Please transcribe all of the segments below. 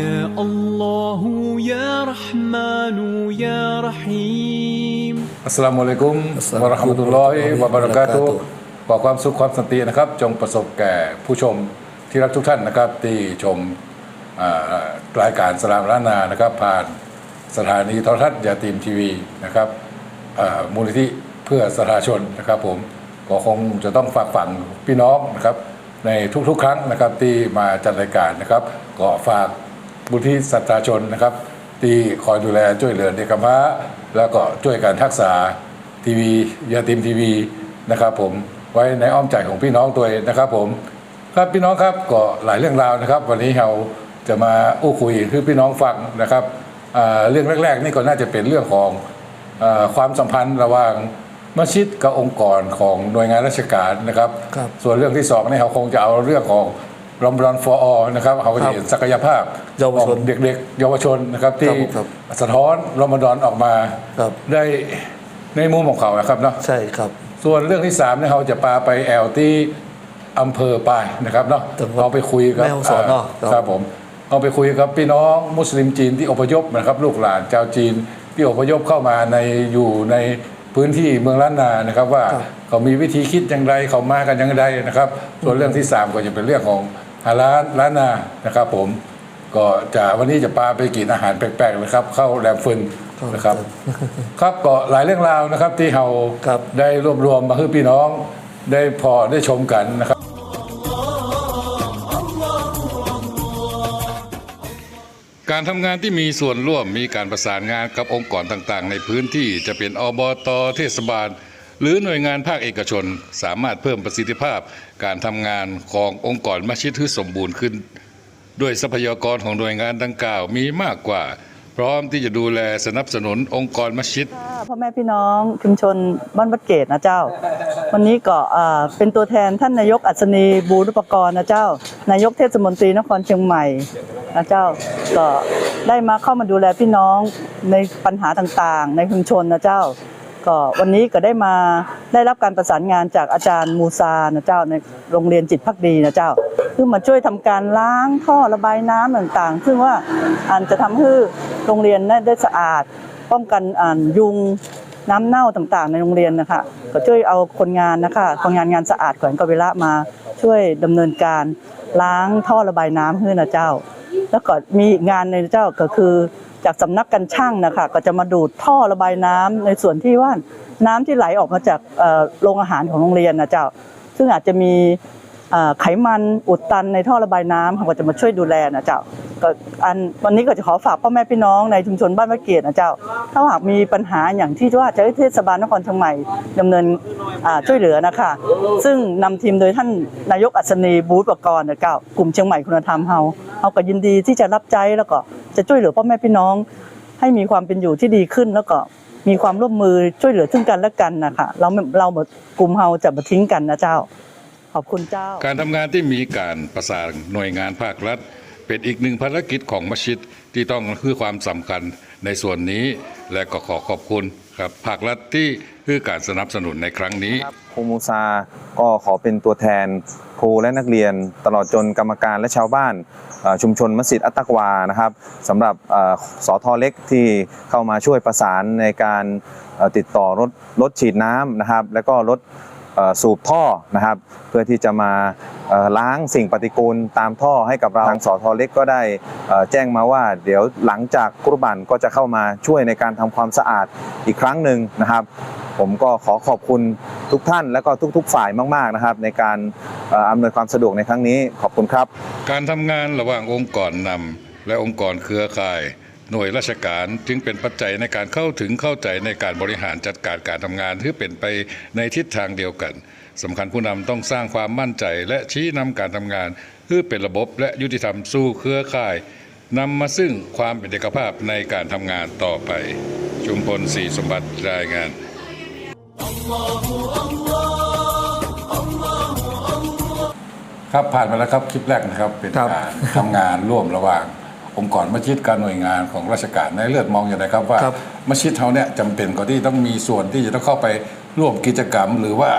يا الله يا رحمن يا رحيم อัสสลามุอะลัยกุม อัสสลามุ วะ อะ เราะ ลั ห์ ย มะ กุ ตุ ม ลลอฮิวะบะเราะกาตุฮ์ วะบะเราะกาตุฮ์ขอความสุขความสันตินะครับ จงประสบแก่ผู้ชมที่รักทุกท่านนะครับ ที่ชมอ่ารายการสลามล้านนานะครับ ผ่านสถานีโทรทัศน์ยาตีมทีวีนะครับอ่ามูลนิธิเพื่อสถาชนนะครับ ผมก็คงจะต้องฝากฝังพี่น้องนะครับ ในทุกๆ ครั้งนะครับที่มาจัดรายการนะครับ ก็ฝากบุญที่สัตยาชนนะครับ ที่คอยดูแลช่วยเหลือเด็กกำพร้าแล้วก็ช่วยการทักษาทีวียาติมทีวีนะครับ ผมไว้ในอ้อมใจของพี่น้องตัวเองนะครับ ผมครับพี่น้องครับก็หลายเรื่องราวนะครับ วันนี้เราจะมาอู้คุยคือพี่น้องฟังนะครับอ่าเรื่องแรก ๆ นี่ก็น่าจะเป็นเรื่องของอาความสัมพันธ์ระหว่างมัสยิดกับองค์กรของหน่วยงานราชการนะครับครับส่วนเรื่องที่สองนี่เราคงจะเอาเรื่องของ รอมรอนฟออนะครับเขาก็จะเห็นศักยภาพเยาวชนของเด็กๆ เยาวชนนะครับที่ครับสะท้อนรอมฎอนออกมาครับได้ในมุมของเขานะครับเนาะใช่ครับ ส่วนเรื่องที่สามเนี่ยเขาจะพาไปแอลที่อำเภอปายนะครับเนาะจังหวัดเราไปคุยกับแม่ฮ่องสอนเนาะอ่าครับผมเราไปคุยกับพี่น้องมุสลิมจีนที่อพยพนะครับ ลูกหลานชาวจีนที่อพยพเข้ามาในอยู่ในพื้นที่เมืองล้านนานะครับว่าครับเขามีวิธีคิดอย่างไรเขามากันอย่างไรนะครับ ส่วนเรื่องที่สามก็จะเป็นเรื่องของอา ร้านล้านนานะครับผมก็จะวันนี้จะพาไปกินอาหารแปลกๆนะครับ เข้าแรมฟืนนะครับ ครับก็หลายเรื่องราวนะครับที่เราครับได้รวบรวมมาให้พี่น้องได้พอได้ชมกันนะครับ การทำงานที่มีส่วนร่วมมีการประสานงานกับองค์กรต่างๆ ในพื้นที่จะเป็นอบตเทศบาล หรือหน่วยงานภาคเอกชนสามารถเพิ่มประสิทธิภาพการทำงานขององค์กรมัสยิดให้สมบูรณ์ขึ้น ด้วยทรัพยากรของหน่วยงานดังกล่าวมีมากกว่า พร้อมที่จะดูแลสนับสนุนองค์กรมัสยิดพ่อแม่พี่น้องชุมชนบ้านวัดเกตนะเจ้า วันนี้ก็เป็นตัวแทนท่านนายกอัศนีบูรุปกรณ์นะเจ้า นายกเทศมนตรีนครเชียงใหม่นะเจ้าก็ได้มาเข้ามาดูแลพี่น้องในปัญหาต่างๆ ในชุมชนนะเจ้า ก็วันนี้ก็ได้มาได้รับการประสานงานจากอาจารย์มูซานะเจ้าในโรงเรียนจิตพักดีนะเจ้าคือมาช่วยทำการล้างท่อระบายน้ำต่างๆ ซึ่งว่าอันจะทำให้โรงเรียนได้สะอาด ป้องกันอ่ายุงน้ำเน่าต่างๆ ในโรงเรียนนะคะก็ช่วยเอาคนงานนะคะคนงานงานสะอาดแขวงกบิละมาช่วยดำเนินการล้างท่อระบายน้ำให้นะเจ้า แล้วก็มีงานในเจ้าก็คือ จากสำนักกันช่างนะคะก็จะมาดูดท่อระบายน้ำในส่วนที่ว่าน้ำที่ไหลออกมาจากโรงอาหารของโรงเรียนนะเจ้า ซึ่งอาจจะมีไขมันอุดตันในท่อระบายน้ำเขาก็จะมาช่วยดูแลนะเจ้าก็อันวันนี้ก็จะขอฝากพ่อแม่พี่น้องในชุมชนบ้านมะเกียรตินะเจ้า ถ้าหากมีปัญหาอย่างที่ว่าจะให้เทศบาลนครเชียงใหม่ดำเนินช่วยเหลือนะคะ ซึ่งนำทีมโดยท่านนายกอัศนีบูธปกรณ์นะเจ้ากลุ่มเชียงใหม่คุณธรรมเฮาเอาก็ยินดีที่จะรับใจแล้วก็ จะช่วยเหลือพ่อแม่พี่น้อง ให้มีความเป็นอยู่ที่ดีขึ้นแล้วก็มีความร่วมมือช่วยเหลือซึ่งกันและกันนะคะเราไม่เราหมดกลุ่มเฮาจะมาทิ้งกันนะเจ้า ขอบคุณเจ้า การทำงานที่มีการประสานหน่วยงานภาครัฐ เป็นอีกหนึ่งภารกิจของมัสยิดที่ต้องคือความสำคัญในส่วนนี้และก็ขอขอบคุณครับภาครัฐที่คือการสนับสนุนในครั้งนี้ครูมูซาก็ขอเป็นตัวแทน ครูและนักเรียน ตลอดจนกรรมการและชาวบ้านชุมชนมัสยิดอัตตักวานะครับสำหรับอสอทอเล็กที่เข้ามาช่วยประสานในการติดต่อรถรถฉีดน้ำนะครับ แล้วก็รถสูบท่อนะครับ เพื่อที่จะมาล้างสิ่งปฏิกูลตามท่อให้กับเราทางสอทอเล็กก็ได้แจ้งมาว่า เดี๋ยวหลังจากกุรบันก็จะเข้ามาช่วยในการทำความสะอาดอีกครั้งหนึ่งนะครับ ผมก็ขอขอบคุณทุกท่านและก็ทุก ๆ ฝ่ายมาก ๆนะครับ ในการอำนวยความสะดวกในครั้งนี้ขอบคุณครับ การทำงานระหว่างองค์กรนำและองค์กรเครือข่าย หน่วยราชการจึงเป็นปัจจัยในการเข้าถึงเข้าใจในการบริหารจัดการการทำงานที่เป็นไปในทิศทางเดียวกันสำคัญผู้นำต้องสร้างความมั่นใจ และชี้นำการทำงานเพื่อเป็นระบบและยุติธรรมสู่เครือข่ายนำมาซึ่งความเป็นเอกภาพในการทำงานต่อไป ชุมพลศรีสมบัติรายงาน ครับผ่านมาแล้วครับคลิปแรกนะครับเป็นครับการทำงานร่วมระหว่าง องค์กรมัสยิดการหน่วยงานของราชการในเลือดมองอย่างไรครับว่าครับมัสยิดเขาเนี่ยจำเป็นก็ที่ต้องมีส่วนที่จะต้องเข้าไปร่วมกิจกรรมหรือว่า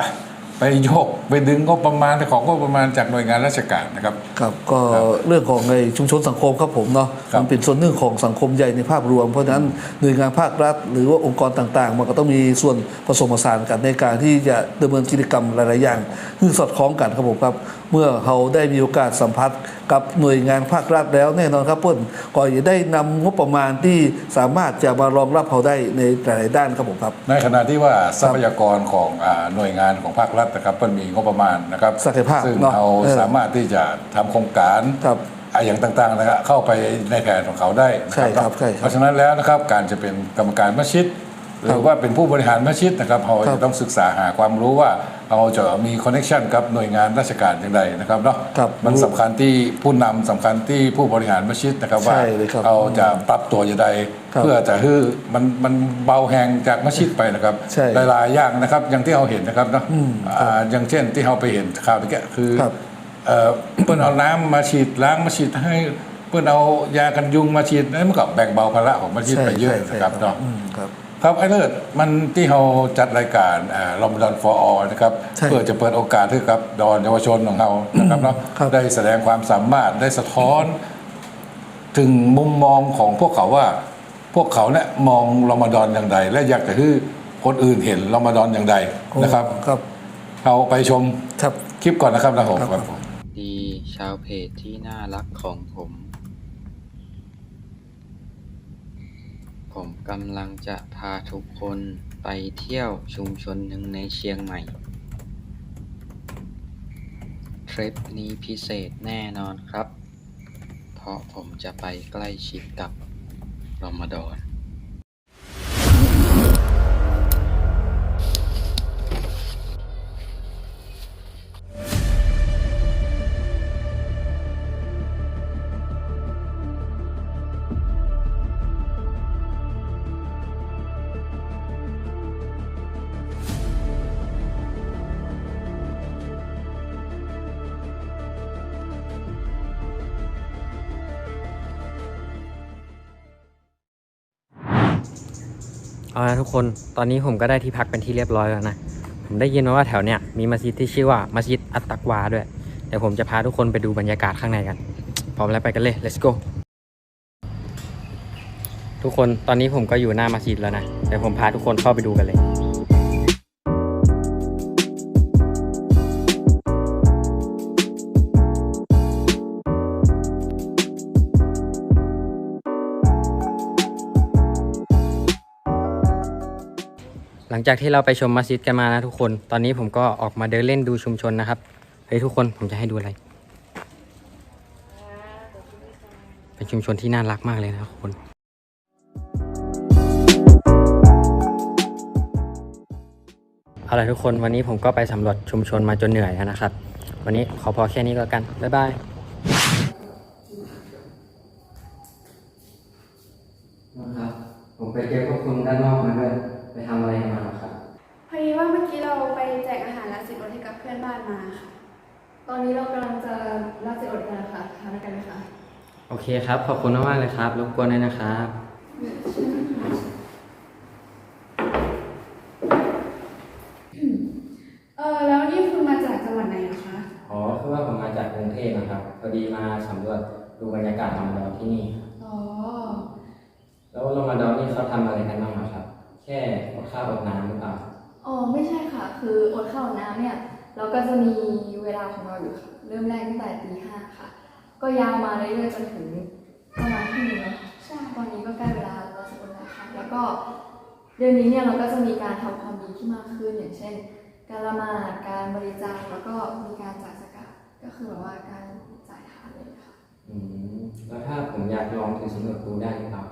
ไปโยกไปดึงงบประมาณของงบประมาณจากหน่วยงานราชการนะครับครับก็ครับเรื่องของในชุมชนสังคมครับผมเนาะครับมันเป็นส่วนหนึ่งของสังคมใหญ่ในภาพรวม เพราะฉะนั้นหน่วยงานภาครัฐ หรือว่าองค์กรต่างๆ มันก็ต้องมีส่วนผสมผสานกันในการที่จะดำเนินกิจกรรมหลายๆอย่างคือสอดคล้องกันครับผมครับ เมื่อเขาได้มีโอกาสสัมผัส กับหน่วยงานภาครัฐแล้วแน่นอนครับเพื่อนก็จะได้นำงบประมาณที่สามารถจะมารองรับเขาได้ในหลายๆด้านครับผมครับ ในขณะที่ว่าทรัพยากรของอ่าหน่วยงานของภาครัฐนะครับมันมีงบประมาณนะครับศักยภาพซึ่งเนอะเราเออสามารถที่จะทำโครงการครับอะอย่างต่างๆนะครับเข้าไปในแผนของเขาได้นะใช่ครับใช่ครับเพราะฉะนั้นแล้วนะครับการจะเป็นกรรมการมัสยิดหรือว่าเป็นผู้บริหารมัสยิดนะครับเราครับจะต้องศึกษาหาความรู้ว่า เราจะมีคอนเนคชันกับหน่วยงานราชการอย่างไรนะครับเนาะครับมันสำคัญที่ผู้นำสำคัญที่ผู้บริหารมัสยิดนะครับว่าใช่เลยครับเราจะปรับตัวอย่างไรครับเพื่อจะให้มันมันเบาแหงจากมัสยิดไปนะครับใช่หลายๆอย่างนะครับอย่างที่เราเห็นนะครับเนาะอืมอ่าอย่างเช่นที่เราไปเห็นข่าวตะเกียคือครับเอ่อเพื่อนเอาน้ำมาฉีดล้างมาฉีดให้เพื่อนเอายากันยุงมาฉีดนั่นมันก็แบ่งเบาภาระของมัสยิดไปเยอะนะครับเนาะอืม ครับครับไอ้เลิศมันที่เราจัดรายการรอมฎอนฟอร์นะครับใช่เพื่อจะเปิดโอกาสให้กับดอนเยาวชนของเรานะครับเนาะครับได้แสดงความสามารถได้สะท้อน ถึงมุมมองของพวกเขาว่า พวกเขาเนี่ยมองรอมฎอนอย่างไร และอยากจะให้คนอื่นเห็นรอมฎอนอย่างไรนะครับครับเราไปชมครับคลิปก่อนนะครับนะผมครับครับผมดีชาวเพจที่น่ารักของผม ผมกำลังจะพาทุกคนไปเที่ยวชุมชนหนึ่งในเชียงใหม่ ทริปนี้พิเศษแน่นอนครับ เพราะผมจะไปใกล้ชิดกับรอมฎอน เอาละทุกคน ตอนนี้ผมก็ได้ที่พักเป็นที่เรียบร้อยแล้วนะ ผมได้ยินมาว่าแถวเนี้ยมีมัสยิดที่ชื่อว่ามัสยิดอัตตักวาด้วย เดี๋ยวผมจะพาทุกคนไปดูบรรยากาศข้างในกัน พร้อมแล้วไปกันเลย let's go ทุกคน ตอนนี้ผมก็อยู่หน้ามัสยิดแล้วนะ เดี๋ยวผมพาทุกคนเข้าไปดูกันเลย หลังจากที่เราไปชมมัสยิดกันมานะทุกคน ตอนนี้ผมก็ออกมาเดินเล่นดูชุมชนนะครับ เฮ้ยทุกคนผมจะให้ดูอะไร เป็นชุมชนที่น่ารักมากเลยนะทุกคนเอาละทุกคนวันนี้ผมก็ไปสำรวจชุมชนมาจนเหนื่อยแล้วนะครับ วันนี้ขอพอแค่นี้ก็แล้วกัน บ๊ายบายครับผมไปเจอพวกคุณด้านนอกมาด้วย เคครับ ขอบคุณมากๆเลยครับ รบกวนด้วยนะครับเออแล้วนี่คุณมาจากจังหวัดไหนนะคะอ๋อคือว่าผมมาจากกรุงเทพนะครับพอดีมาสำรวจดูบรรยากาศรอมฎอนที่นี่ครับอ๋อแล้วรอมฎอนนี่เขาทำอะไรกันบ้างอะครับ แค่อดข้าวอดน้ำหรือเปล่าอ๋อไม่ใช่ค่ะ คืออดข้าวอดน้ำเนี่ย เราก็จะมีเวลาของเราอยู่ค่ะเริ่มแรกตั้งแต่ตีห้าค่ะ ก็ยาวมาเรื่อยๆจนถึงประมาณที่นึงเนาะใช่ตอนนี้ก็ใกล้เวลาเราสมแล้วค่ะแล้วก็เดือนนี้เนี่ยเราก็จะมีการทำความดีที่มากขึ้นอย่างเช่น การละหมาดการบริจาคแล้วก็มีการจ่ายสกาดก็คือแบบว่าการจ่ายทานเลยค่ะอืมแล้วถ้าผมอยากลองถือศีลอดดูได้หรือเปล่า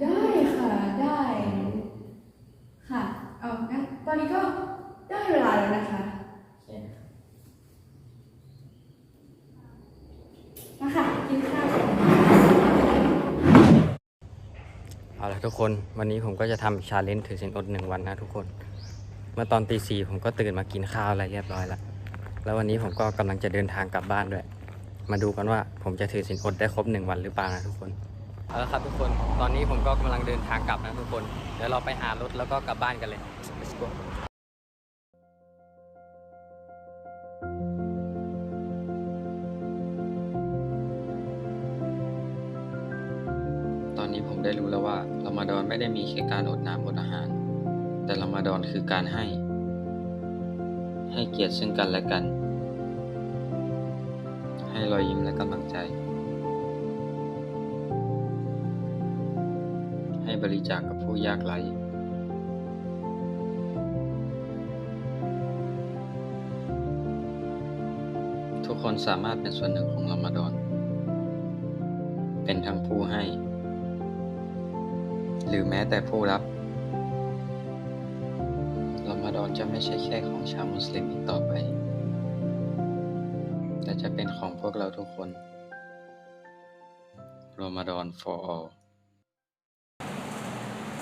ได้ค่ะได้อืมค่ะเอางั้นตอนนี้ก็ได้เวลาแล้วนะคะ โอเค มาค่ะกินข้าวเอาละทุกคนวันนี้ผมก็จะทำชาเลนจ์ถือศีลอดหนึ่งวันนะทุกคน เมื่อตอนตีสี่ผมก็ตื่นมากินข้าวอะไรเรียบร้อยแล้วแล้ววันนี้ผมก็กำลังจะเดินทางกลับบ้านด้วย มาดูกันว่าผมจะถือศีลอดได้ครบหนึ่งวันหรือเปล่านะทุกคนเอาละครับทุกคนตอนนี้ผมก็กำลังเดินทางกลับนะทุกคนเดี๋ยวเราไปหารถแล้วก็กลับบ้านกันเลย Let's go ได้มีแค่การอดน้ำอดอาหาร แต่รามาดอนคือการให้ ให้เกียรติซึ่งกันและกัน ให้รอยยิ้มและกำลังใจ ให้บริจาคกับผู้ยากไร้ทุกคนสามารถเป็นส่วนหนึ่งของรามาดอน เป็นทั้งผู้ให้ หรือแม้แต่ผู้รับรามาดอนจะไม่ใช่แค่ของชาวมุสลิมอีกต่อไป แต่จะเป็นของพวกเราทุกคนรามาดอน for all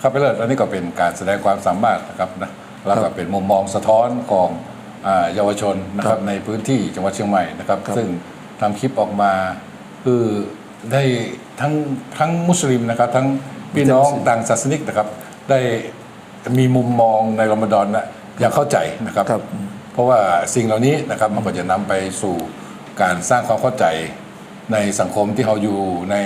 ครับไปเลิศอันนี้ก็เป็นการแสดงความสามารถนะครับนะแล้วก็เป็นมุมมองสะท้อนของอ่าเยาวชนนะครับในพื้นที่จังหวัดเชียงใหม่นะครับครับซึ่งทำคลิปออกมาคือได้ทั้งทั้งมุสลิมนะครับทั้ง พี่น้องต่างศาสนิกนะครับ ได้มีมุมมองในรอมฎอนนะอย่างเข้าใจนะครับครับเพราะว่าสิ่งเหล่านี้นะครับมันก็จะนำไปสู่การสร้างความเข้าใจในสังคมที่เราอยู่ใน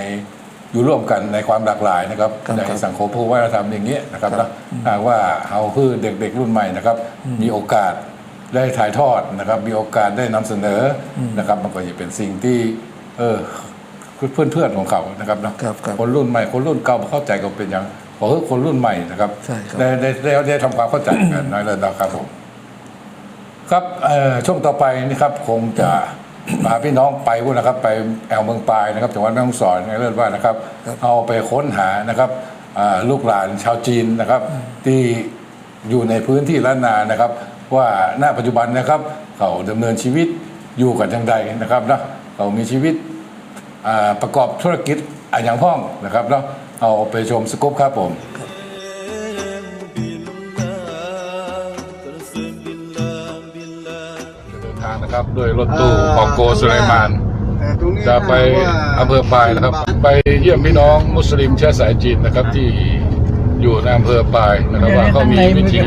อยู่ร่วมกันในความหลากหลายนะครับครับในครับสังคมผู้วัฒนธรรมอย่างเงี้ยนะครับครับนะหากว่าเราคือเด็กๆรุ่นใหม่นะครับ มีโอกาสได้ถ่ายทอดนะครับ มีโอกาสได้นำเสนออนะครับ มันก็จะเป็นสิ่งที่เออ เพื่อนเพื่อนๆของเขานะครับเนาะครับครับคนรุ่นใหม่คนรุ่นเก่าเข้าใจก็เป็นอย่างขอให้คนรุ่นใหม่นะครับใช่ครับ ได้ได้ได้ได้ทำความเข้าใจกันน้อยเลยนะครับผมครับเอ่อช่วงต่อไปนี่ครับคงจะพาพี่น้องไปพวกนะครับ ไปแอวเมืองปลายนะครับจังหวัดแม่ฮ่องสอนในเรื่องว่านะครับ เอาไปค้นหานะครับอ่าลูกหลานชาวจีนนะครับ ที่อยู่ในพื้นที่ล้านนานะครับ ว่าณปัจจุบันนะครับเขาดำเนินชีวิตอยู่กันอย่างใดนะครับนะเขามีชีวิตอ่า ประกอบธุรกิจอะไรอย่างพ้องนะครับเนาะเอาไปชมสกู๊ปครับผมเดินทางนะครับด้วยรถตู้ของโกสุไลมานจะไปอำเภอปายนะครับ ไปเยี่ยมพี่น้องมุสลิมเชื้อสายจีนนะครับที่ อยู่ในอำเภอปายนะครับว่าเขามีวิถี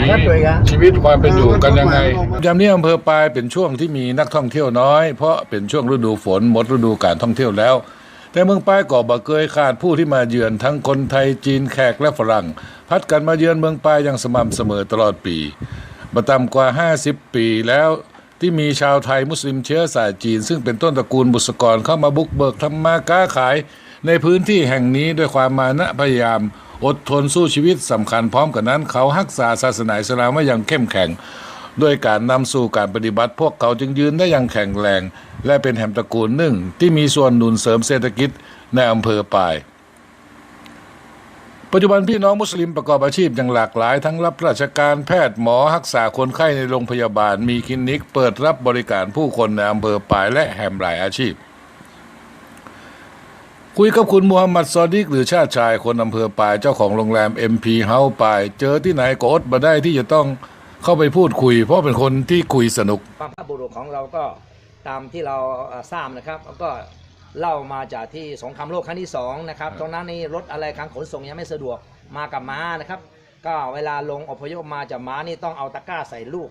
ชีวิตความเป็นอยู่กันยังไงยามนี้อำเภอปายเป็นช่วงที่มีนักท่องเที่ยวน้อย เพราะเป็นช่วงฤดูฝนหมดฤดูการท่องเที่ยวแล้ว แต่เมืองปายก็บ่เคยขาดผู้ที่มาเยือนทั้งคนไทยจีนแขกและฝรั่ง พัดกันมาเยือนเมืองปายอย่างสม่ำเสมอตลอดปีมาต่ำกว่า 50 ปีแล้วที่มีชาวไทยมุสลิมเชื้อสายจีน ซึ่งเป็นต้นตระกูลบุษกรเข้ามาบุกเบิกทำมาค้าขาย ในพื้นที่แห่งนี้ด้วยความมานะพยายาม อดทนสู้ชีวิตสำคัญพร้อมกันนั้น เขารักษาศาสนาอิสลามไว้อย่างเข้มแข็งด้วยการนำสู่การปฏิบัติ พวกเขาจึงยืนได้อย่างแข็งแรง และเป็นแห่งตระกูลหนึ่ง ที่มีส่วนหนุนเสริมเศรษฐกิจในอำเภอปาย ปัจจุบันพี่น้องมุสลิมประกอบอาชีพอย่างหลากหลาย ทั้งรับราชการแพทย์หมอรักษาคนไข้ในโรงพยาบาล มีคลินิก เปิดรับบริการผู้คนในอำเภอปายและแหมหลายอาชีพ คุยกับคุณมูฮัมหมัดซอดิกหรือชาติชายคนอำเภอปายเจ้าของโรงแรม MP House ปายเจอที่ไหนก็อดมาได้ที่จะต้องเข้าไปพูดคุย เพราะเป็นคนที่คุยสนุกความภาพบุรุษของเราก็ตามที่เราเอ่อทราบนะครับแล้วก็เล่ามาจากที่สงครามโลกครั้งที่สองนะครับตรงนั้นนี่รถอะไรการขนส่งยังไม่สะดวกมากับม้านะครับ ก็เวลาลงอพยพมาจากม้านี่ต้องเอาตะกร้าใส่ลูก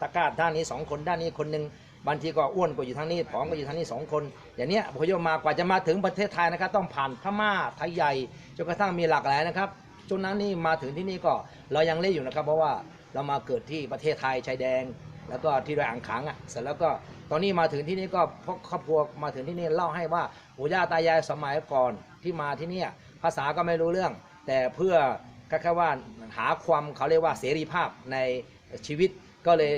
ตะกร้าด้านนี้สองคนด้านนี้คนหนึ่ง บางทีก็อ้วนกว่าอยู่ทางนี้ผอมกว่าอยู่ทางนี้สองคน อย่างเนี้ยอพยพมากว่าจะมาถึงประเทศไทยนะครับ ต้องผ่านพม่าไทยใหญ่จนกระทั่งมีหลากหลายนะครับจนนั้นนี่มาถึงที่นี่ก็เรายังเล่นอยู่นะครับ เพราะว่าเรามาเกิดที่ประเทศไทยชายแดนแล้วก็ที่ดอยอ่างขางอะเสร็จแล้วก็ตอนนี้มาถึงที่นี่ก็พวกครอบครัวมาถึงที่นี่เล่าให้ว่าปู่ย่าตายายสมัยก่อนที่มาที่เนี่ยภาษาก็ไม่รู้เรื่อง แต่เพื่อก็แค่ว่าหาความเขาเรียกว่าเสรีภาพในชีวิตก็เลย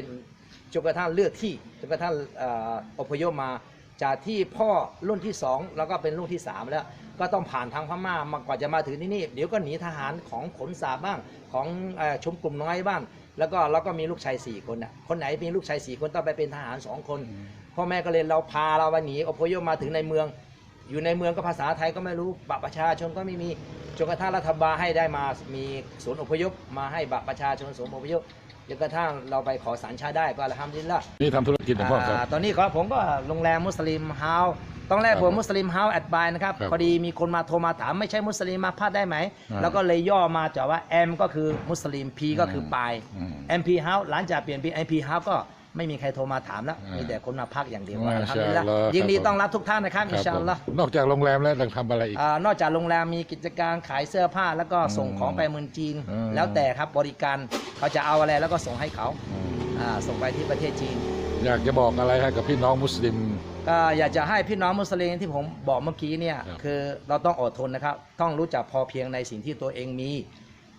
จนกระทั่งเลือกที่จนกระทั่งอพยพมาจากที่พ่อรุ่นที่สองแล้วก็เป็นรุ่นที่สามแล้ว ก็ต้องผ่านทางพม่ามากว่าจะมาถึงที่นี่เดี๋ยวก็หนีทหารของขนสาบบ้างของออชมกลุ่มน้อยบ้างแล้วก็เราก็มีลูกชายสี่คนน่ะคนไหนมีลูกชายสี่คนต้องไปเป็นทหารสองคนพ่อแม่ก็เลยเราพาเราไปหนีอพยพมาถึงในเมือง อยู่ในเมืองก็ภาษาไทยก็ไม่รู้บัตรประชาชนก็ไม่มีจนกระทั่งรัฐบาลให้ได้มามีศูนย์อพยพมาให้บัตรประชาชนศูนย์อพยพ จนกระทั่งเราไปขอสัญชาติได้ก็อัลฮัมดุลิลละนี่ทำธุรกิจนะพ่อครับอ่าตอนนี้ครับผมก็โรงแรมมุสลิมเฮาส์ต้องแรกครับผมมุสลิมเฮาส์แอดบายนะครับครับพอดีมีคนมาโทรมาถามไม่ใช่มุสลิมมาพลาดได้ไหมอ่าแล้วก็เลยย่อมาจากว่า M ก็คือมุสลิม P ก็คือปายอืม MP House หลังจากเปลี่ยนเป็น MP House ก็ ไม่มีใครโทรมาถามแล้วอ่ามีมีแต่คนมาพักอย่างเดียวมาอัลฮัมชาดุลิลละอัลลอฮ์ยินดีครับผมต้อนรับทุกท่านนะครับอินชาอัลลอฮ์นอกจากโรงแรมแล้วต้องทำอะไรอีกอ่านอกจากโรงแรมมีกิจการขายเสื้อผ้าแล้วก็ส่งของไปเมืองจีนอืมแล้วแต่ครับบริการเขาจะเอาอะไรแล้วก็ส่งให้เขาอืมอ่าส่งไปที่ประเทศจีน อยากจะบอกอะไรให้กับพี่น้องมุสลิมก็อยากจะให้พี่น้องมุสลิมที่ผมบอกเมื่อกี้เนี่ยครับคือเราต้องอดทนนะครับ ต้องรู้จักพอเพียงในสิ่งที่ตัวเองมี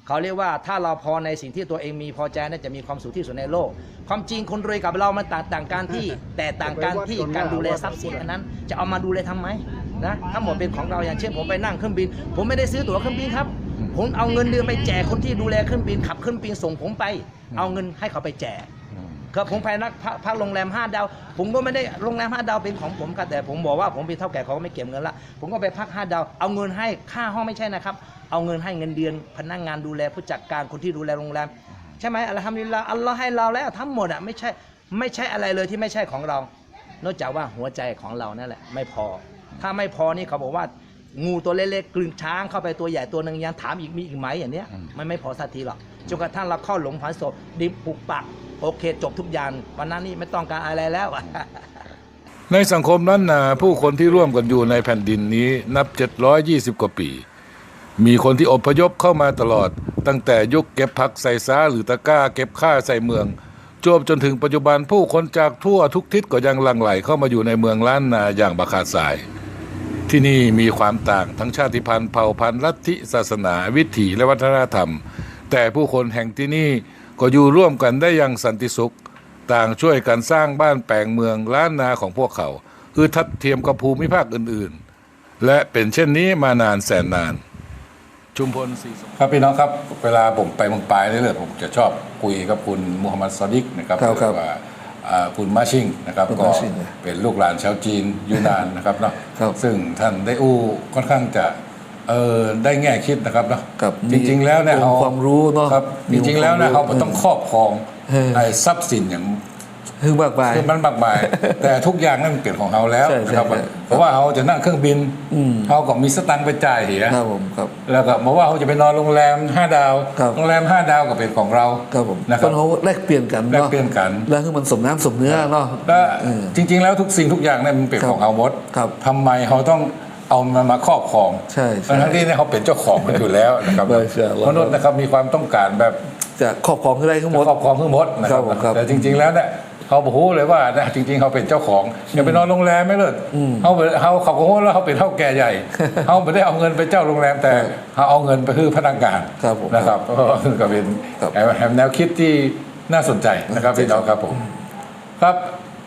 เขาเรียกว่าถ้าเราพอในสิ่งที่ตัวเองมีพอใจน่าจะมีความสุขที่สุดในโลก ความจริงคนรวยกับเรามันต่างต่างกันที่แต่ต่างกันที่การดูแลทรัพย์สินอันนั้น จะเอามาดูแลทำไมนะทั้งหมดเป็นของเราอย่างเช่นผมไปนั่งเครื่องบิน ผมไม่ได้ซื้อตั๋วเครื่องบินครับผมเอาเงินเดือนไปแจกคนที่ดูแลเครื่องบินขับเครื่องบินส่งผมไป เอาเงินให้เขาไปแจก ครับผมไปนักพักโรงแรม5ดาว ผมก็ไม่ได้โรงแรม5ดาวเป็นของผมครับแต่ผมบอกว่าผมเป็นเท่าแก่เขาไม่เก็บเงินละผมก็ไปพัก5ดาวเอาเงินให้ค่าห้องไม่ใช่นะครับ เอาเงินให้เงินเดือนพนักงานดูแลผู้จัดการคนที่ดูแลโรงแรมใช่ไหมอัลฮัมดุลิลลาห์อัลลอฮ์ให้เราแล้วทั้งหมดอะไม่ใช่ไม่ใช่อะไรเลยที่ไม่ใช่ของเรา นอกจากว่าหัวใจของเรานั่นแหละไม่พอ ถ้าไม่พอนี่เขาบอกว่า งูตัวเล็กๆกลืนช้างเข้าไปตัวใหญ่ตัวหนึ่งยังถามอีกมีอีกไหมอย่างเนี้ยมันไม่พอสักทีหรอกจนกระทั่งเราเข้าหลงผันศพดิบปุกปักโอเคจบทุกอย่างวันนั้นนี่ไม่ต้องการอะไรแล้วในสังคมนั้นนะผู้คนที่ร่วมกันอยู่ในแผ่นดินนี้นับ 720 กว่าปี มีคนที่อพยพเข้ามาตลอด ตั้งแต่ยุคเก็บผักใส่ซาหรือตะกร้าเก็บข้าวใส่เมืองจวบจนถึงปัจจุบันผู้คนจากทั่วทุกทิศก็ยังหลั่งไหลเข้ามาอยู่ในเมืองล้านนาอย่างบาขาดสาย ที่นี่มีความต่างทั้งชาติพันธุ์เผ่าพันธุ์ลัทธิศาสนาวิถีและวัฒนธรรม แต่ผู้คนแห่งที่นี่ก็อยู่ร่วมกันได้อย่างสันติสุข ต่างช่วยกันสร้างบ้านแปลงเมืองล้านนาของพวกเขา คือทัดเทียมกับภูมิภาคอื่นๆ และเป็นเช่นนี้มานานแสนนาน ชุมพลสีครับพี่น้องครับ เวลาผมไปเมืองปลายเรื่อยๆผมจะชอบคุยกับคุณมูฮัมหมัดซอดิกนะครับครับครับว่าอ่า คุณมาชิงนะครับคุณก็มาชิงเป็นลูกหลานชาวจีนอยูนานนะครับเนาะครับซึ่งท่านได้อู้ค่อนข้างจะเออได้แง่คิดนะครับเนาะครับจริง ๆ แล้วเนี่ยมีเขาความรู้เนอะครับมีจริงๆแล้วเนี่ยคเขาวามรู้ต้องครอบครองเออไอ้ทรัพย์สินอย่าง ฮึ่งมากมาย คือมันมากมาย แต่ทุกอย่างนั่นมันเป็นของเขาแล้วใช่ใช่นะครับใช่เพราะว่าเขาจะนั่งเครื่องบินอืมเขาก็มีสตังค์ไปจ่ายเหียครับผมครับแล้วก็บอกว่าเขาจะไปนอนโรงแรม5ดาวครับโรงแรม5ดาวก็เป็นของเราครับผมนะคครันบเขาแลกเปลี่ยนกันแลกเนาะเปลี่ยนกัน แล้วคือมันสมน้ำสมเนื้อเนาะและเออจริง ๆ แล้วทุกสิ่งทุกอย่างเนี่ยมันเป็นครับของเขาหมดครับทำไมเขาต้องเอามันมาครอบครองใช่ใช่ทั้งๆที่เนี่ยเขาเป็นเจ้าของมันอยู่แล้วนะครับใช่ใช่มนุษย์นะครับมีความต้องการแบบ จะครอบครองให้ได้ทั้งหมดครอบครองทั้งหมดนะคครัรับบผมครับแต่จริง ๆแล้วเนี่ยเขาบอกเลยว่านะจริง ๆเขาเป็นเจ้าของอย่าไปนอนโรงแรมไม่เลยเขาไปเขาเขาก็ว่าแล้วเขาเป็นเท่าแก่ใหญ่เขาไม่ได้เอาเงินไปเจ้าโรงแรมแต่เขาเอาเงินไปคือพนักงานครับผมนะครับก็เป็นครับแนวแนวคิดที่น่าสนใจนะครับพี่น้องครับผมครับ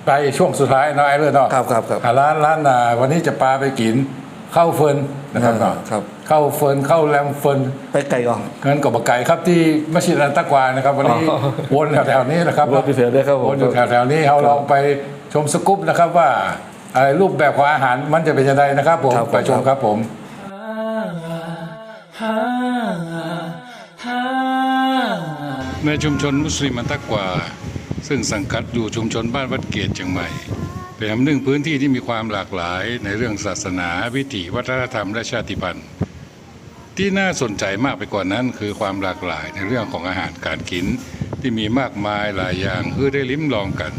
ไปช่วงสุดท้ายน้อยเลยเนาะครับครับครับอ่าร้านร้านนาวันนี้จะปาไปกินข้าวเฟิร์นนะครับเนาะครับ ข้าวเฟิร์นข้าวแรมเฟิร์นไปไกลก่อนเงินกับบกไก่ครับที่มัสยิดอันตะกวานะครับ วันนี้อ๋อวนแถวๆนี้นะครับวนอยู่แถวนี้ครับผมวนอยู่แถวๆนี้เราลองไปชมสกู๊ปนะครับว่าไอ้รูปแบบของอาหารมันจะเป็นยังไงนะครับผมครับผมไปชมครับผมในชุมชนมุสลิมอันตะกวาซึ่งสังกัดอยู่ชุมชนบ้านวัดเกตเชียงใหม่เป็นหนึ่งพื้นที่ที่มีความหลากหลายในเรื่องศาสนาวิถีวัฒนธรรมและชาติพันธุ์ ที่น่าสนใจมากไปกว่านั้น คือความหลากหลายในเรื่องของอาหารการกินที่มีมากมายหลายอย่างเพื่อได้ลิ้มลองกัน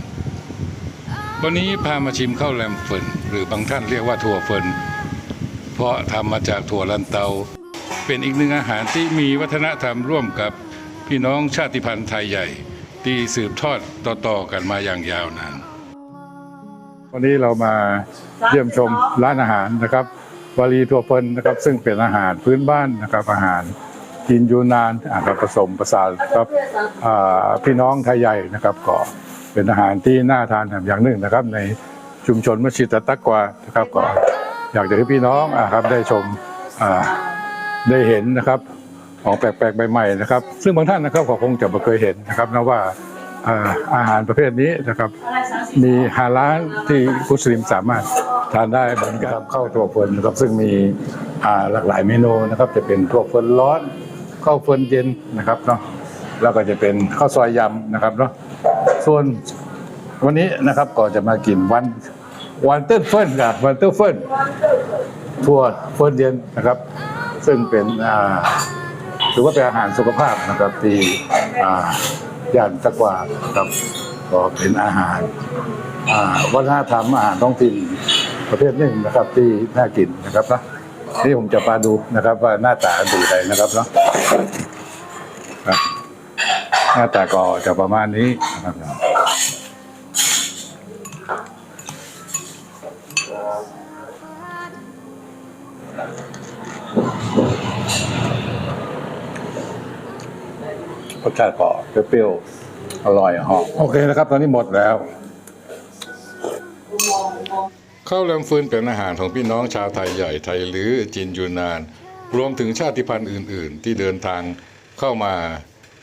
วันนี้พามาชิมข้าวแรมเฟินหรือบางท่านเรียกว่าถั่วเฟินเพราะทำมาจากถั่วลันเตา เป็นอีกหนึ่งอาหารที่มีวัฒนธรรมร่วมกับพี่น้องชาติพันธุ์ไทยใหญ่ ที่สืบทอดต่อๆกันมาอย่างยาวนานวันนี้เรามาเยี่ยมชมร้านอาหารนะครับ วารีทัวเฟินนะครับ ซึ่งเป็นอาหารพื้นบ้านนะครับอาหารจีนยูนานอาหารผสมผสานกับพี่น้องไทยใหญ่นะครับก็เป็นอาหารที่น่าทานอย่างหนึ่งนะครับ ในชุมชนมัสยิดตะตักวานะครับก็อยากจะให้พี่น้องอครับได้ชมได้เห็นนะครับของแปลกๆใหม่ๆนะครับ ซึ่งบางท่านนะครับก็คงจะไม่เคยเห็นนะครับนะว่า อ่าอาหารประเภทนี้นะครับ มีฮาลาลที่มุสลิมสามารถทานได้เหมือนกับข้าวถั่วเฟิร์นนะครับซึ่งมีอ่าหลากหลายเมนูนะครับ จะเป็นถั่วเฟิร์นร้อนข้าวเฟิร์นเย็นนะครับเนาะแล้วก็จะเป็นข้าวซอยยำนะครับเนาะส่วนวันนี้นะครับก็จะมากินวันวันเติ้ลเฟิร์นกับวันเติ้ลเฟิร์นถั่วเฟิร์นเย็นนะครับ ซึ่งเป็นอ่าถือว่าเป็นอาหารสุขภาพนะครับที่อ่า ย่านตะกวาครับก็เป็นอาหารอ่าวัฒนธรรมอาหารท้องถิ่นประเภทหนึ่งนะครับที่น่ากินนะครับนะนี่ผมจะมาดูนะครับว่าหน้าตาดูใดนะครับเนาะครับหน้าตาก็จะประมาณนี้นะครับ รสชาติก็เปรี้ยวๆอร่อยหอมโอเคนะครับ ตอนนี้หมดแล้ว ข้าวแรมฟืนเป็นอาหารของพี่น้องชาวไทยใหญ่ไทยลือจีนยูนนาน รวมถึงชาติพันธุ์อื่น ๆ ที่เดินทางเข้ามา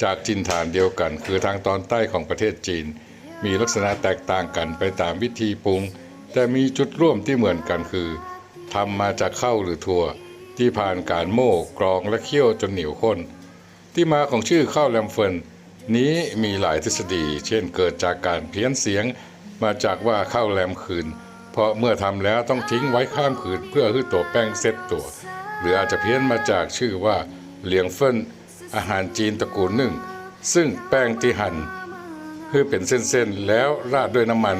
จากจินฐานเดียวกัน คือทางตอนใต้ของประเทศจีน มีลักษณะแตกต่างกันไปตามวิธีปรุง แต่มีจุดร่วมที่เหมือนกันคือทำมาจากข้าวหรือถั่ว ที่ผ่านการโม่กรองและเคี่ยวจนเหนียวข้น ที่มาของชื่อข้าวแลมเฟินนี้มีหลายทฤษฎี เช่นเกิดจากการเพี้ยนเสียงมาจากว่าข้าวแลมคืน เพราะเมื่อทำแล้วต้องทิ้งไว้ข้ามคืนเพื่อให้ตัวแป้งเซ็ตตัว หรืออาจจะเพี้ยนมาจากชื่อว่าเหลียงเฟินอาหารจีนตระกูลหนึ่ง ซึ่งแป้งที่หั่นเพื่อเป็นเส้นๆ แล้วราดด้วยน้ำมัน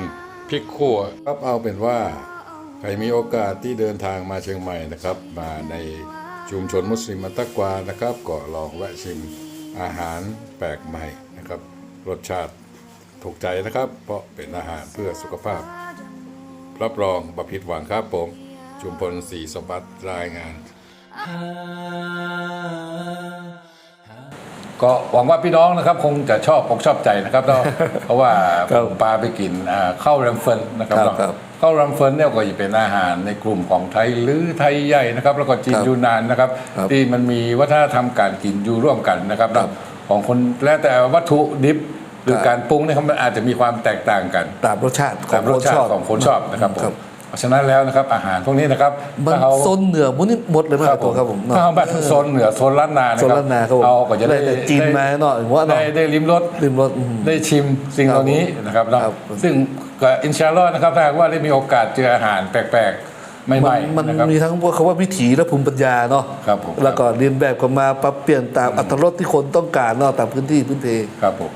พริกขั่วครับเอาเป็นว่าใครมีโอกาสที่เดินทางมาเชียงใหม่นะครับ มาใน ชุมชนมุสลิมอัตตะกวานะครับก็ลองแวะชิมอาหารแปลกใหม่นะครับ รสชาติถูกใจนะครับ เพราะเป็นอาหารเพื่อสุขภาพ รับรองบัผิดหวังครับผม ชุมพลศรีสมบัติรายงาน ก็หวังว่าพี่น้องนะครับ คงจะชอบอกชอบใจนะครับเนาะเพราะว่าครับผมปาไปกินอ่าข้าวแรมเฟินนะครับ ครับเนาะครับ ข้าวแรมเฟินเนี่ยก็จะเป็นอาหารในกลุ่มของไทยหรือไทยใหญ่นะครับ แล้วก็จีนครับยูนานนะครับ ครับที่มันมีวัฒนธรรมการกินอยู่ร่วมกันนะครับครับของคนแล้วแต่วัตถุดิบหรือครับ การปรุงเนี่ยครับมันอาจจะมีความแตกต่างกันตามรสชาติขอตางมรคสนชาชอบติของคนชอบนะครับผม ครับ เพราะฉะนั้นแล้วนะครับอาหารพวกนี้นะครับมันถ้าเขาโซนเหนือมันนี่หมดเลยมั้ยตัวครับผมเนาะถ้าเขาแบบโซนเหนือโซนล้านนานะโซนครับล้านนาครับผมเอาก็จะได้ได้แต่จีนมาเนาะอย่างว่าเนาะได้ได้ลิ้มรสริมรถอืมได้ชิมสิ่งเหล่านี้นะครับเนาะครับซึ่งก็อินชาอัลลอฮ์นะครับถ้าหากว่าได้มีโอกาสเจออาหารแปลกๆใหมัม่นๆมันนะครับมีทั้งพวกคำว่าวิถีและภูมิปัญญาเนาะครับผมแล้วก็เรียนแบบกันมาปรับเปลี่ยนตามอัตรสที่คนต้องการเนาะตามพื้นที่พื้นเพครับผม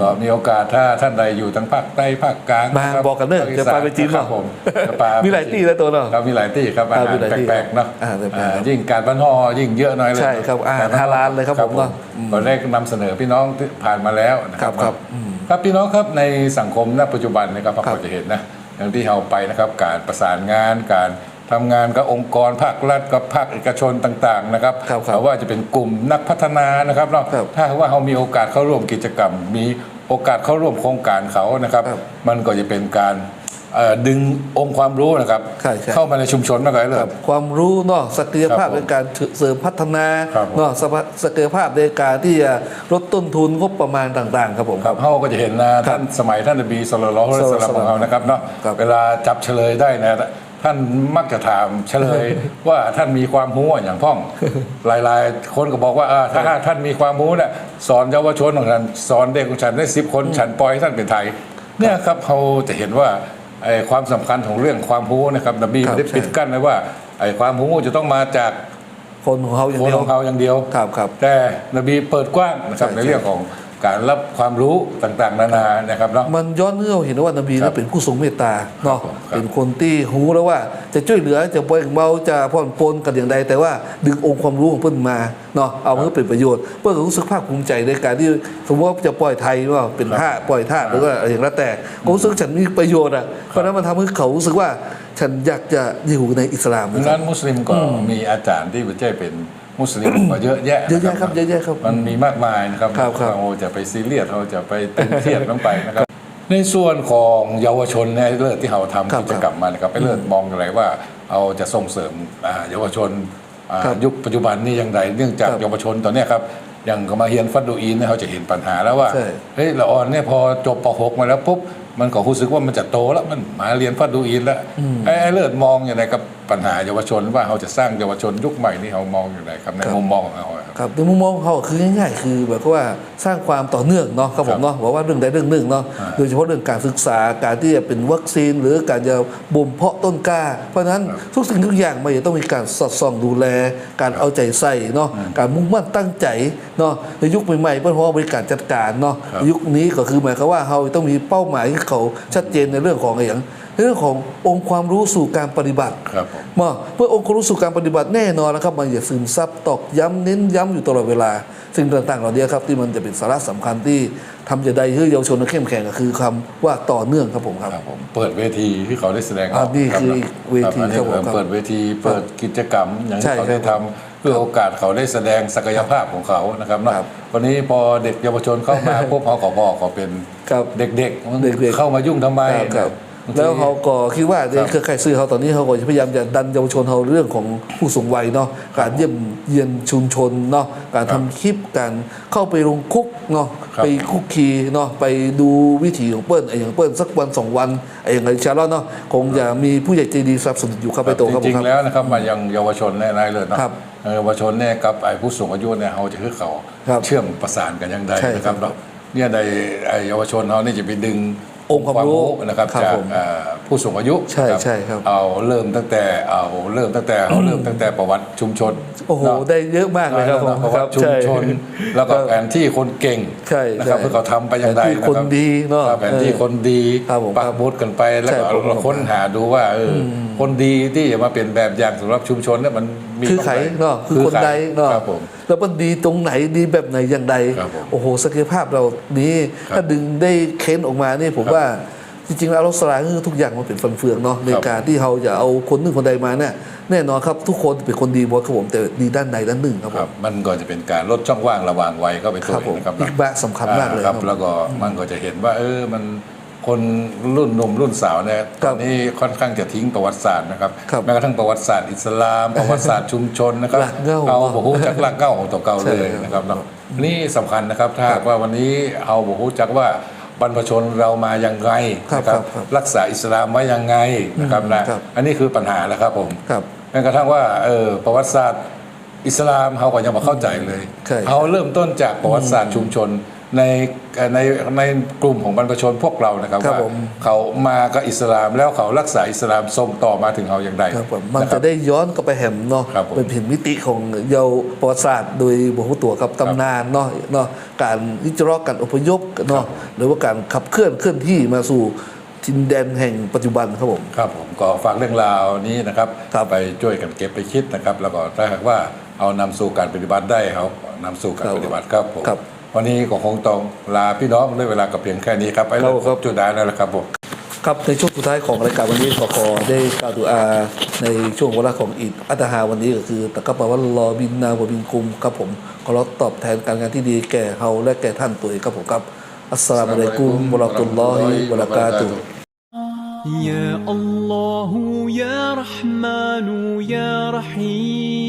ก็มีโอกาสถ้าท่านใดอยู่ทั้งภาคใต้ภาคกลางมาครับบอกกันเนอะภคจะไปไปจีนครับเนอะผมจะไปมีหลายที่แล้วตัวเนอะครับมีหลายที่ครับอาอ่าหามีรหลายที่แปลกๆเนาะอาหารแปลกๆอ่ายิ่งการบ้านห่อยิ่งเยอะหน้อยเลยใช่ครับอาหารกบ้ฮาลาลเลยครับผมผมเนอะก็ได้นำเสนอพี่น้องที่ผ่านมาแล้วนะครัครับครับอืมครับพี่น้องครับในสังคมณปัจจุบันนะครับเราครับก็จะเห็นนะอย่างที่เราไปนะครับการประสานงานการ ทำงานกับองค์กรภาครัฐกับภาคเอกชนต่างๆนะครับครับครับแต่ว่าจะเป็นกลุ่มนักพัฒนานะครับเนาะครับถ้าหากว่าเขามีโอกาสเข้าร่วมกิจกรรม มีโอกาสเข้าร่วมโครงการเขานะครับ ครับมันก็จะเป็นการเอ่อดึงองค์ความรู้นะครับ ใช่ใช่ เข้ามาในชุมชนมากกว่าเลย ครับความรู้เนาะศักยภาพครับผมในการเสริมพัฒนาครับผม เนาะสภาศักยภาพในการที่จะลดต้นทุนงบประมาณต่าง ๆ ครับผมครับเขาก็จะเห็นนะท่านสมัยท่านนบีสุลต่านละฮ์อัลลอฮุอะลัยฮิวะซัลลัมของเรานะครับเนาะครับเวลาจับเฉลยได้นะ ท่านมักจะถามเฉลยว่าท่านมีความรู้อย่างพ่อง หลายๆ คนก็บอกว่าอ่าถ้าท่านมีความรู้เนี่ยสอนเยาวชนของท่านสอนเด็กของฉันได้สิบคนฉันปล่อยให้ท่านเป็นไทยเนี่ยครับเขาจะเห็นว่าไอ้ความสำคัญของเรื่องความรู้นะครับนบีครับไม่ได้ปิดกั้นเลยว่าไอ้ความรู้จะต้องมาจากคนของเขาอย่างคนเดียวของเขาอย่างเดียวครับครับแต่นบีเปิดกว้างนะครับใช่ในเรื่องของ การรับความรู้ต่างๆ นานานะครับเนาะ มันย้อนเนื่องเห็นว่า นบีครันั้บนเป็นผู้ทรงเมตตาเนาะครับเป็นคนที่รู้แล้วว่า จะช่วยเหลือจะปล่อยเบาจะผ่อนปลนกันอย่างใดแต่ว่าดึงองค์ความรู้ของเพิ่นมาเนาะเอาเพื่อเป็นประโยชน์ เพื่อรู้สึกภาคภูมิใจในการที่สมมติว่าจะปล่อยไทยว่าเป็นท่าปล่อยท่าหรือว่าอะไรอย่างแล้วแต่ก็รู้สึกฉันมีประโยชน์อะเพราะฉะนั้นมันทำให้เขารู้สึกว่าฉันอยากจะอยู่ในอิสลามดังนะคนั้รับนมุสลิมก็มีอาจารย์ที่ไม่ใช่เป็น มุสลิมก็เยอะแยะเยอะแยะครับเยอะแยะครับมันมีมากมายนะครับครับครับเราจะไปซีเรียสเราจะไปตึงเครียดลงไปนะครับ ในส่วนของเยาวชนเนี่ยเลิศที่เราทำครับกิจกรรมมานะครับไปเลิศมองอะไรว่าเอาจะส่งเสริมอ่าเยาวชนอ่าครับยุคปัจจุบันนี้อย่างไรเนื่องจากครับเยาวชนตอนเนี้ยครับอย่างก็มาเฮียนฟัดดูอินเนี่ยเขาจะเห็นปัญหาแล้วว่าใช่เฮ้ยละออนเนี่ยพอจบป .6 มาแล้วปุ๊บ มันก็รู้สึกว่ามันจะโตแล้วมันมาเรียนฟัดดูอินแล้วไอ้ไอ้เลิศมองอย่างไรกับปัญหาเยาวชนว่าเขาจะสร้างเยาวชนยุคใหม่นี่เขามองอย่างไรครับในครับมุมมองของเขาอะครับครับในมุมมองของเขาคือง่ายๆคือแบบว่าสร้างความต่อเนื่องเนาะครับผมเนาะบอกว่าเรื่องใดเรื่องหนึ่งเนาะอ่าโดยเฉพาะเรื่องการศึกษาการที่จะเป็นวัคซีน หรือการจะบ่มเพาะ ต้นกล้า เพราะฉะนั้นทุกสิ่งทุกอย่างมันจะต้องมีการสอดส่องดูแล การเอาใจใส่เนาะการมุ่งมั่นตั้งใจเนาะในยุคใหม่ๆเพื่อเพราะว่าบริการจัดการเนาะครับยุคนี้ก็คือหมายความว่าเราต้องมีเป้าหมายที่เขาชัดเจนในเรื่องของอะไรอย่างในเรื่องขององค์ความรู้สู่การปฏิบัติครับผมมาเพื่อองค์ความรู้สู่การปฏิบัติแน่นอนนะครับ มันอย่าซึมซับตอกย้ำเน้นย้ำอยู่ตลอดเวลา สิ่งต่างๆเหล่านี้ครับที่มันจะเป็นสาระสำคัญที่ทำจะได้ให้เยาวชนเข้มแข็งก็คือคำว่าต่อเนื่องครับผมครับครับผมเปิดเวทีที่เขาได้แสดงออกอ่านี่รับคือเวทีอันนี้ครับผมครับเปิดเวทีเปิดกิจกรรมอย่างใช่ที่เขาได้ครัทำบเพื่อโอกาสเขาได้แสดงศักยภาพของเขานะครับเนอะครับวันนี้พอเด็กเยาวชนเข้ามาพวกเขาขอบอกเขาเป็นครับเด็กเด็กๆเข้ามายุ่งทำไม ครับครับบางทีแล้วเขาก็คิดว่าในครับเครือข่ายสื่อเขาตอนนี้เขาก็จะพยายามจะดันเยาวชนเขาเรื่องของผู้สูงวัยเนาะการเยี่ยมเยียนชุมชนเนาะการทำคลิปการเข้าไปลงคุกเนาะครับไปคุกคีเนาะไปดูวิถีของเปิ้ลไอ้อย่างเปิ้ลสักวันสองวันไอ้อย่างไรชาลอนเนาะคงจะมีผู้ใหญ่ใจดีสนับสนุนอยู่ครับไปโตครับจผริมงครับๆแล้วนะครับมายังเยาวชนแน่นายเลยเนาะครับเออเยาวชนเนี่ยกับไอ้ผู้สูงอายุเนี่ยเขาจะคือเขาครับเชื่อมประสานกันอยังไงใช่นะครับครับเนาะเนี่ยในไอ้เยาวชนเขานี่จะไปดึง องค์ความรู้นะครับครับจากผมเอ่อผู้สูงอายุใช่นะใช่ครับเอาเริ่มตั้งแต่เอาเริ่มตั้งแต่เขาเริ่มตั้งแต่ประวัติชุมชนโอ้โหเนาะได้เยอะมากเลยครับผมประควัรับติชุมใช่ชน แล้วก็ครับแผนที่คนเก่งใช่นะครับใช่เพื่อเขาทำไปยังไงแผนที่นะคนรับดีเนอะครับแผนที่เออคนดีครับผมปักบุตกันไปแล้วใช่ก็ผมเราค้นหาดูว่าเอออคนดีที่จะมาเป็นแบบอย่างสำหรับชุมชนเนี่ยมันมี คือไขตรงหเนาะคือคนใดเนาะครับผมแล้วมันดีตรงไหนดีแบบไหนอย่างใดครับผมโอ้โหศักยภาพเรานี้ครับถ้าดึงได้เค้นออกมานี่ผมครับว่าจริงๆแล้วเราสลายคือทุกอย่างมันเป็นฟันเฟืองเนาะในครับการที่เราจะเอาคนหนึ่งคนใดมาเนี่ยแน่นอนครับทุกคนเป็นคนดีหมดครับผมแต่ดีด้านใดด้านหนึ่งครับคผรับมมันก็จะเป็นการลดช่องว่างระหว่างวัยเข้าไปคตัวรับเอผงมนะครับอีกแบบสำคัญมากเลยอ่ครับ แล้วก็มันก็จะเห็นว่าเออมัน คนรุ่นหนุ่มรุ่นสาวเนี่ยคตรัอบนนี้ค่อนข้างจะทิ้งประวัติศาสตร์นะครับครับแม้กระทั่งประวัติศาสตร์อิสลาม ประวัติศาสตร์ชุมชนนะครับหลักเหง้าเอาบอกฮู้จักหลักเก้าของตัวเก่าใช่เลยครับนะครับเนาะนี่สำคัญนะครับถ้าหากว่าวันนี้เอาบอกฮู้จักว่าบรรพชนเรามายังไงครับนะครับครับรักษาอิสลามไว้ยังไงนะครับนะครับอันนี้คือปัญหาแล้วครับผมครับแม้กระทั่งว่าเออประวัติศาสตร์อิสลามเขาก็ยังมาเข้าใจเลยใช่เขาเริ่มต้นจากประวัติศาสตร์ชุมชน ในในในกลุ่มของบรรพชนพวกเรานะครับครับว่าผม เขามากับอิสลามแล้วเขารักษาอิสลามส่งต่อมาถึงเขาอย่างไรครับผมมันคจะรับได้ย้อนกลับไปแหมเนาะครับผมเป็นเห็นมิติของเยาวประวัติศาสตร์โดยบุคตัวกับตำนานเนาะเนาะการวิจารณ์การอพยพเนาะหรือว่าการขับเคลื่อนเคลื่อนที่มาสู่ทินแดนแห่งปัจจุบันครับผม ครับผมก็ฝากเรื่องราวนี้นะครับครับไปช่วยกันเก็บไปคิดนะครับ แล้วก็ถ้าหากว่าเอานำสู่การปฏิบัติได้เขานำสู่การปฏิบัติครับผม ครับ วันนี้ก็คงต้องลาพี่น้องด้วยเวลากับเพียงแค่นี้ครับไปแล้ว ครับ จุดได้แล้วละครับผม ครับในช่วงสุดท้ายของรายการวันนี้ขอขอได้กล่าวดูอาในช่วงเวลาของอีดอัตฮาวันนี้ก็คือตะกับปะวันรอบินนาวะบินกุมครับผมขอรับตอบแทนการงานที่ดีแก่เฮาและแก่ท่านตัวเองครับผมครับอัสสลามุอะลัยกุมวะเราะตุลลอฮิวะบะเราะกาตุฮ์ يا الله يا رحمن يا رحيم